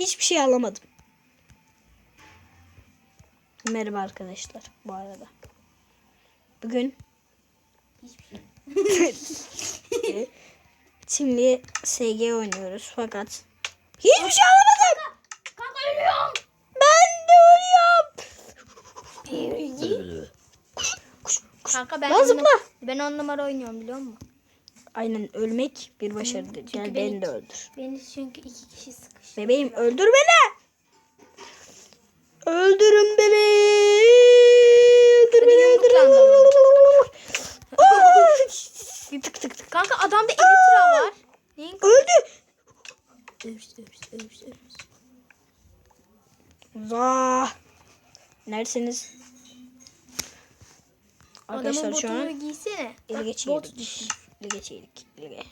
Hiçbir şey alamadım. Merhaba arkadaşlar bu arada. Bugün şey. Şimdi SG oynuyoruz fakat hiçbir şey alamadım. Kanka ölüyorum. Ben de ölüyorum. Kanka ben Lan zıpla. ben on numara oynuyorum biliyor musun? Aynen ölmek bir başarıdır. Gel beni- beni de öldür. Beni çünkü iki kişi sıkıştı. Bebeğim öldür beni. Öldürün beni. Öldür beni. Öldür beni. tık tık tık. Kanka adamda elitra var. Neyin Öldü. Öps öps öps öps. Zah. Neredesiniz? Adamın Arkadaşlar şu botunu an giysene. ele Bak, bot düştü. Ele geçirdik. Ele.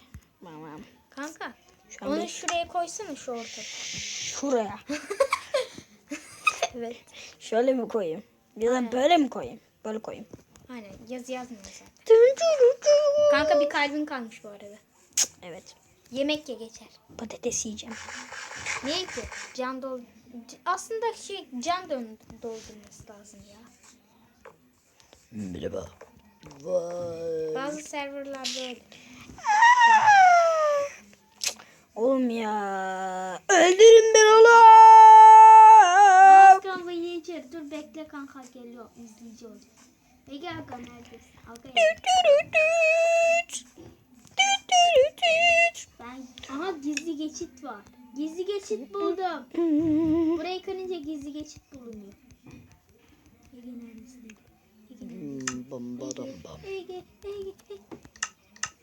Tamam. Kanka Şu onu bir- şuraya koysana şu ortada. şuraya. Evet. Şöyle mi koyayım? Ya da böyle mi koyayım? Böyle koyayım. Aynen yazı yazmıyor zaten. Kanka bir kalbin kalmış bu arada. Evet. Yemek ye geçer. Patates yiyeceğim. Niye ki? Can dol... Aslında şey can dön doldurması lazım ya. Merhaba. Vay. Bazı serverlarda öyle. Oğlum ya. Öldürün beni oğlum. kanka yiyecek. Dur bekle kanka geliyor. İzleyici olacak. Ege Aga neredesin? Aga Ben... Aha gizli geçit var. Gizli geçit buldum. Burayı kırınca gizli geçit bulunuyor. Ege neredesin? Ege neredesin? Bam bam bam. Ege, Ege, Ege.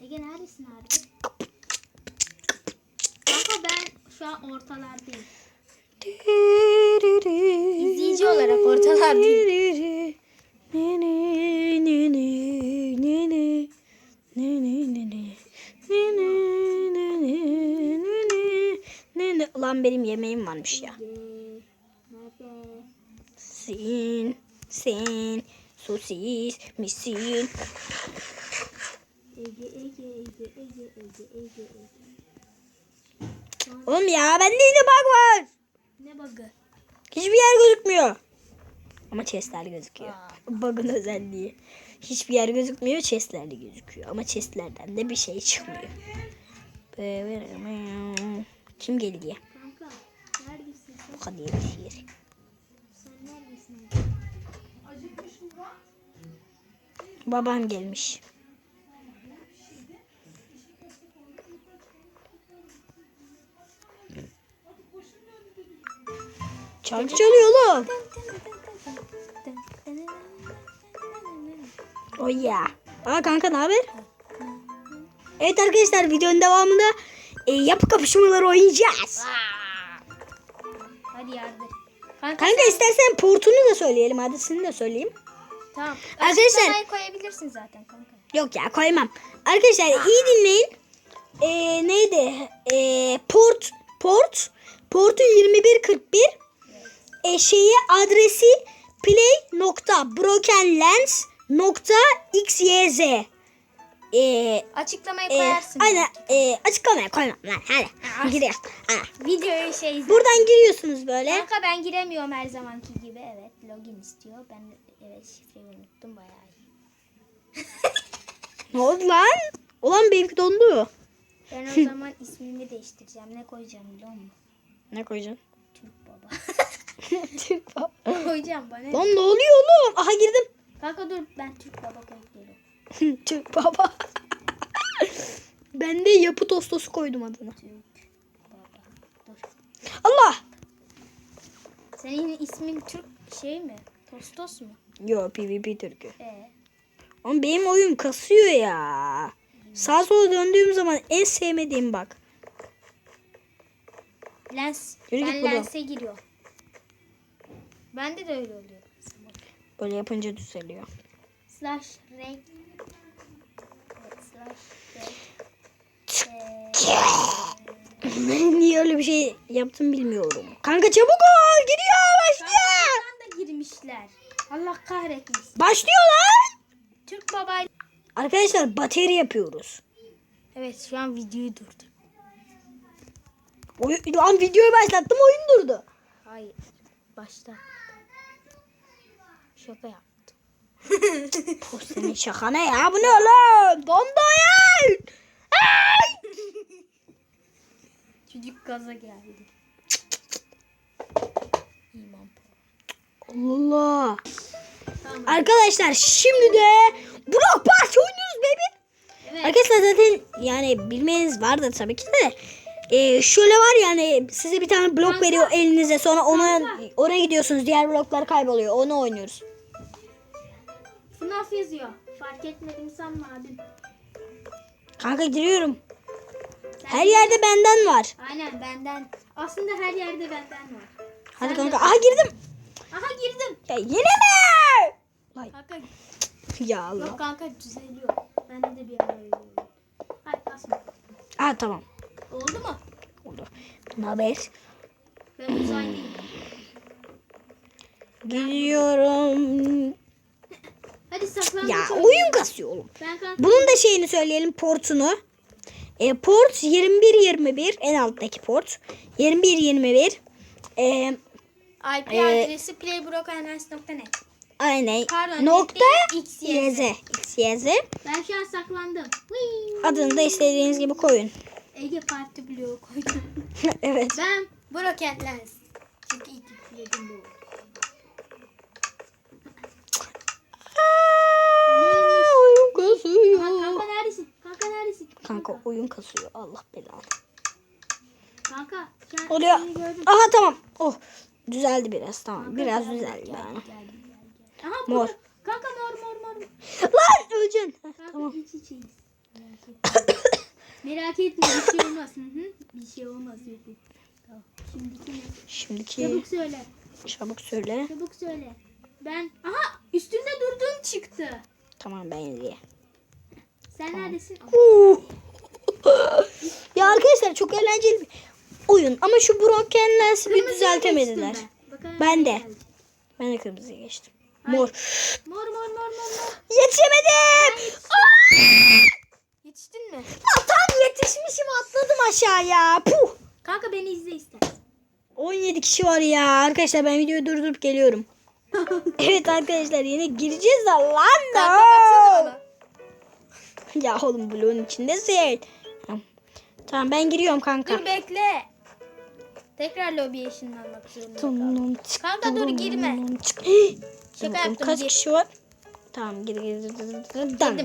Ege neredesin abi? Kanka ben şu an ortalardayım. İzleyici olarak ortalardayım. Ulan benim yemeğim varmış ya. Sin, sin, sosis, misin. Ege, Ege, Ege, Ege, Ege, Ege, Ege. Oğlum ya bende yine bug var. Ne bug'ı? Hiçbir yer gözükmüyor. Ama chestler gözüküyor. Aa. Bug'ın özelliği. Hiçbir yer gözükmüyor, chestler de gözüküyor. Ama chestlerden de bir şey çıkmıyor. Kim geldi ya? Kanka neredesin sen? Hadi yetişir. Sen Babam gelmiş. Çalgı çalıyor oğlum. Oh yeah. Aa kanka ne haber? Evet arkadaşlar videonun devamında e, yapı kapışmaları oynayacağız. Hadi yardım. Kanka, Kanka istersen portunu da söyleyelim. Adresini de söyleyeyim. Tamam. Arkadaşlar- koyabilirsin zaten kanka. Yok ya koymam. Arkadaşlar iyi dinleyin. Ee, neydi? Ee, port port portu 2141 e, şeyi adresi play.brokenlens.xyz ee, Açıklamaya e, koyarsın. aynen e, açıklamaya koymam lan hadi gidiyor. Ha. Videoyu şey izle. Buradan giriyorsunuz böyle. Kanka ben giremiyorum her zamanki gibi. Evet login istiyor. Ben de evet şifreyi unuttum bayağı. Ne oldu lan? Ulan benimki dondu. Ben o zaman ismimi değiştireceğim. Ne koyacağım biliyor musun? Ne koyacaksın? Türk baba. Türk baba. koyacağım bana. Lan ne oluyor oğlum? Aha girdim. Kanka dur ben Türk baba koyup geliyorum. Türk baba. ben de yapı tostosu koydum adına. Türk baba. Dur. Allah. Senin ismin Türk şey mi? Tostos mu? Yo PvP Türk'ü. Ee, Ama benim oyun kasıyor ya. Sağa sola döndüğüm zaman en sevmediğim bak. lens. Yürü ben lense giriyorum. Bende de öyle oluyor. Böyle yapınca düzeliyor. Slash renk. Evet, slash renk. Ee, Niye öyle bir şey yaptım bilmiyorum. Kanka çabuk ol. Gidiyor başlıyor. Girmişler. Allah kahretmesin. Başlıyor lan. Türk baba. Arkadaşlar bateri yapıyoruz. Evet şu an videoyu durdur. Oy, lan videoyu başlattım oyun durdu. Hayır. Başta. Şaka yaptım. Bu senin şaka ne ya? Bu ne oyun. Ay! Çocuk gaza geldi. İman. Allah. Tamam. Arkadaşlar şimdi de Block Party oynuyoruz baby. Evet. Arkadaşlar zaten yani bilmeniz vardır tabii ki de. Ee, şöyle var yani size bir tane blok Kanka. veriyor elinize sonra ona Kanka. oraya gidiyorsunuz diğer bloklar kayboluyor onu oynuyoruz. FNAF yazıyor. Fark etmedim sanma abim. Kanka giriyorum. Her yerde benden var. Aynen benden. Aslında her yerde benden var. Hadi Sen kanka. de- Aha girdim. Girdim. Ya yine mi? Vay. Kanka Ya Allah. yok kanka düzeliyor. Bende de bir ara. Hadi asma. Aa tamam. Oldu mu? Oldu. Ne haber? Ben uzaydayım. Giriyorum. Hadi saklan. Ya oyun kasıyor oğlum. Ben kanka. Bunun da şeyini söyleyelim portunu. E, port 2121 en alttaki port. 2121. E, IP Ee, adresi playbrookns.net. aynen. Pardon, Nokta XYZ. YZ. XYZ. Ben şu an saklandım. Whee! Adını da istediğiniz gibi koyun. Ege Parti bloğu koydum. evet. ben Broken Lens. Çünkü ilk yükledim bu. Aa, oyun kasıyor. kanka neredesin? Kanka neredesin? Kanka oyun kasıyor. Allah belanı. Kanka. şu an Oluyor. seni gördüm. Aha tamam. Oh. Düzeldi biraz tamam. Kanka, Biraz geldi, düzeldi geldi, yani. geldi, geldi, geldi. Aha Mor. burada. Kanka mor mor mor. Lan öleceksin. Tamam. iç içeyiz. Merak etme. Merak etme bir şey olmaz. Hı hı. Bir şey olmaz yok. Tamam. Şimdiki ne? Şimdiki Çabuk söyle. çabuk söyle. Çabuk söyle. Ben aha üstünde durduğun çıktı. Tamam ben izleyeyim. Sen neredesin? Uh. ya arkadaşlar çok eğlenceli oyun ama şu Broken bir düzeltemediler. ben. Ben de. Ben de kırmızıya geçtim. Hayır. Mor. Mor mor mor mor mor. Yetişemedim. Yetiştin mi? Aa, tam yetişmişim atladım aşağıya. Puh. Kanka beni izle istersen. 17 kişi var ya. Arkadaşlar ben videoyu durdurup geliyorum. evet arkadaşlar yine gireceğiz de lan da. Ya oğlum bloğun içindesin. Tamam ben giriyorum kanka. Dur bekle. Tekrar lobiye ışınlanmak zorunda kaldım. Kanka dur, girme. Şaka yaptım, Kaç gir. kişi var? Tamam gir gir. gir, gir. Dan, dan.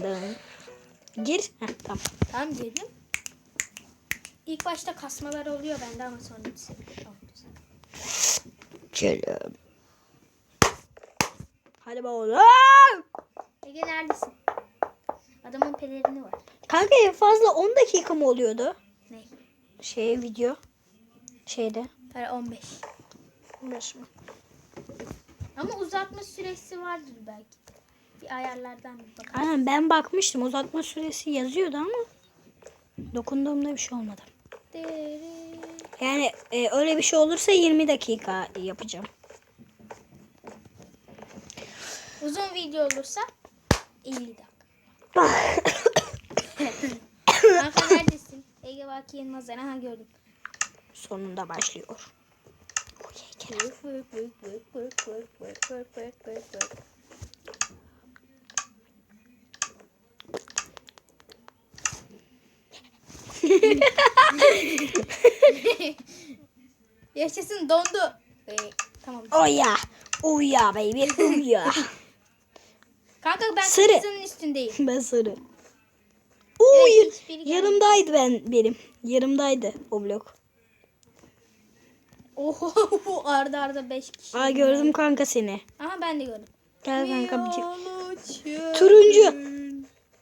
Gir. Heh, tamam. Tamam girdim. İlk başta kasmalar oluyor bende ama sonra güzel. Gelin. Hadi bakalım. Ege neredesin? Adamın pelerini var. Kanka en fazla 10 dakika mı oluyordu? Ne? Şey video. Şeyde. Para 15. Uğraşma. Ama uzatma süresi vardır belki. Bir ayarlardan bir bakalım. Aynen ben bakmıştım. Uzatma süresi yazıyordu ama dokunduğumda bir şey olmadı. Yani e, öyle bir şey olursa 20 dakika yapacağım. Uzun video olursa 50 dakika. Kanka neredesin? Ege Baki Yılmaz. Aha gördüm sonunda başlıyor. Yaşasın dondu. Ee, tamam. Oh ya. Oh ya baby. Oh ya. Kanka ben sarı. kırmızının üstündeyim. Ben sarı. Oo, evet, yarımdaydı ben benim. Yarımdaydı o blok. Oho arda arda 5 kişi. Aa gördüm kanka seni. Aha ben de gördüm. Gel kanka. bir-. Turuncu.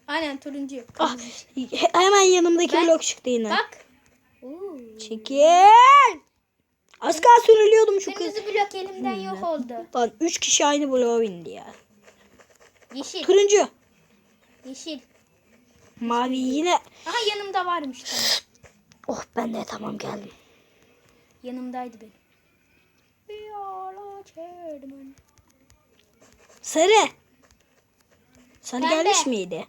Aynen turuncu. Ah, he- hemen yanımdaki Ben- blok çıktı yine. Bak. Oo. Çekil. Az kalsın ölüyordum şu kız. Kırmızı blok elimden yok oldu. Lan 3 kişi aynı bloğa bindi ya. Yeşil. Turuncu. Yeşil. Mavi yine. Aha yanımda varmış tamam. Oh ben de tamam geldim. Yanımdaydı benim. Sarı. Sarı Ben gelmiş miydi?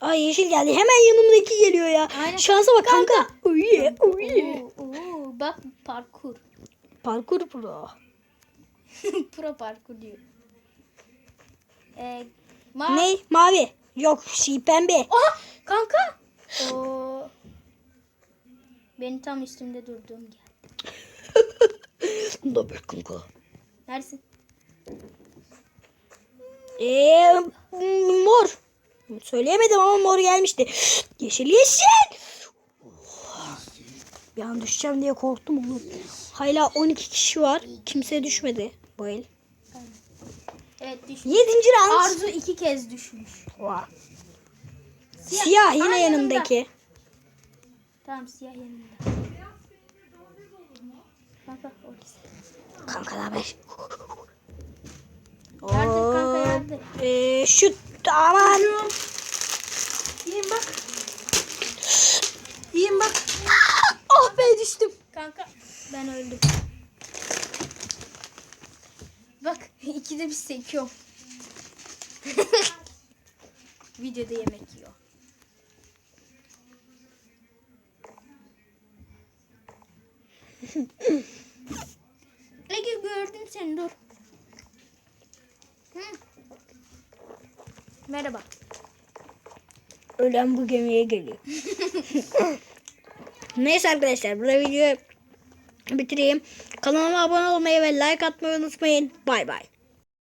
Ay yeşil geldi. Hemen yanımdaki geliyor ya. Aynen. Şansa bak kanka. Uye uye. Oo, oo, bak parkur. Parkur pro. Pro parkur diyor. Ee, ma- Ne? Mavi. Yok şey pembe. Aha kanka. Oo. Benim tam üstümde durduğum geldi. Bir kanka. Neredesin? Eee mor. Söyleyemedim ama mor gelmişti. Yeşil yeşil. Bir an düşeceğim diye korktum oğlum. Hala 12 kişi var. Kimse düşmedi bu el. Evet düşmüş. 7. round. Arzu iki kez düşmüş. Vay. Siyah yine Aa, yanımda. yanındaki. Tamam siyah yanında. Kanka ne haber? Yardım kanka yardım. Ee, şu aman. İyiyim bak. İyiyim bak. Ah be düştüm. Kanka ben öldüm. Bak ikide bir sekiyorum. Videoda yemek yiyor. Ege gördüm seni dur. Hı. Merhaba. Ölen bu gemiye geliyor. Neyse arkadaşlar burada videoyu bitireyim. Kanalıma abone olmayı ve like atmayı unutmayın. Bay bay.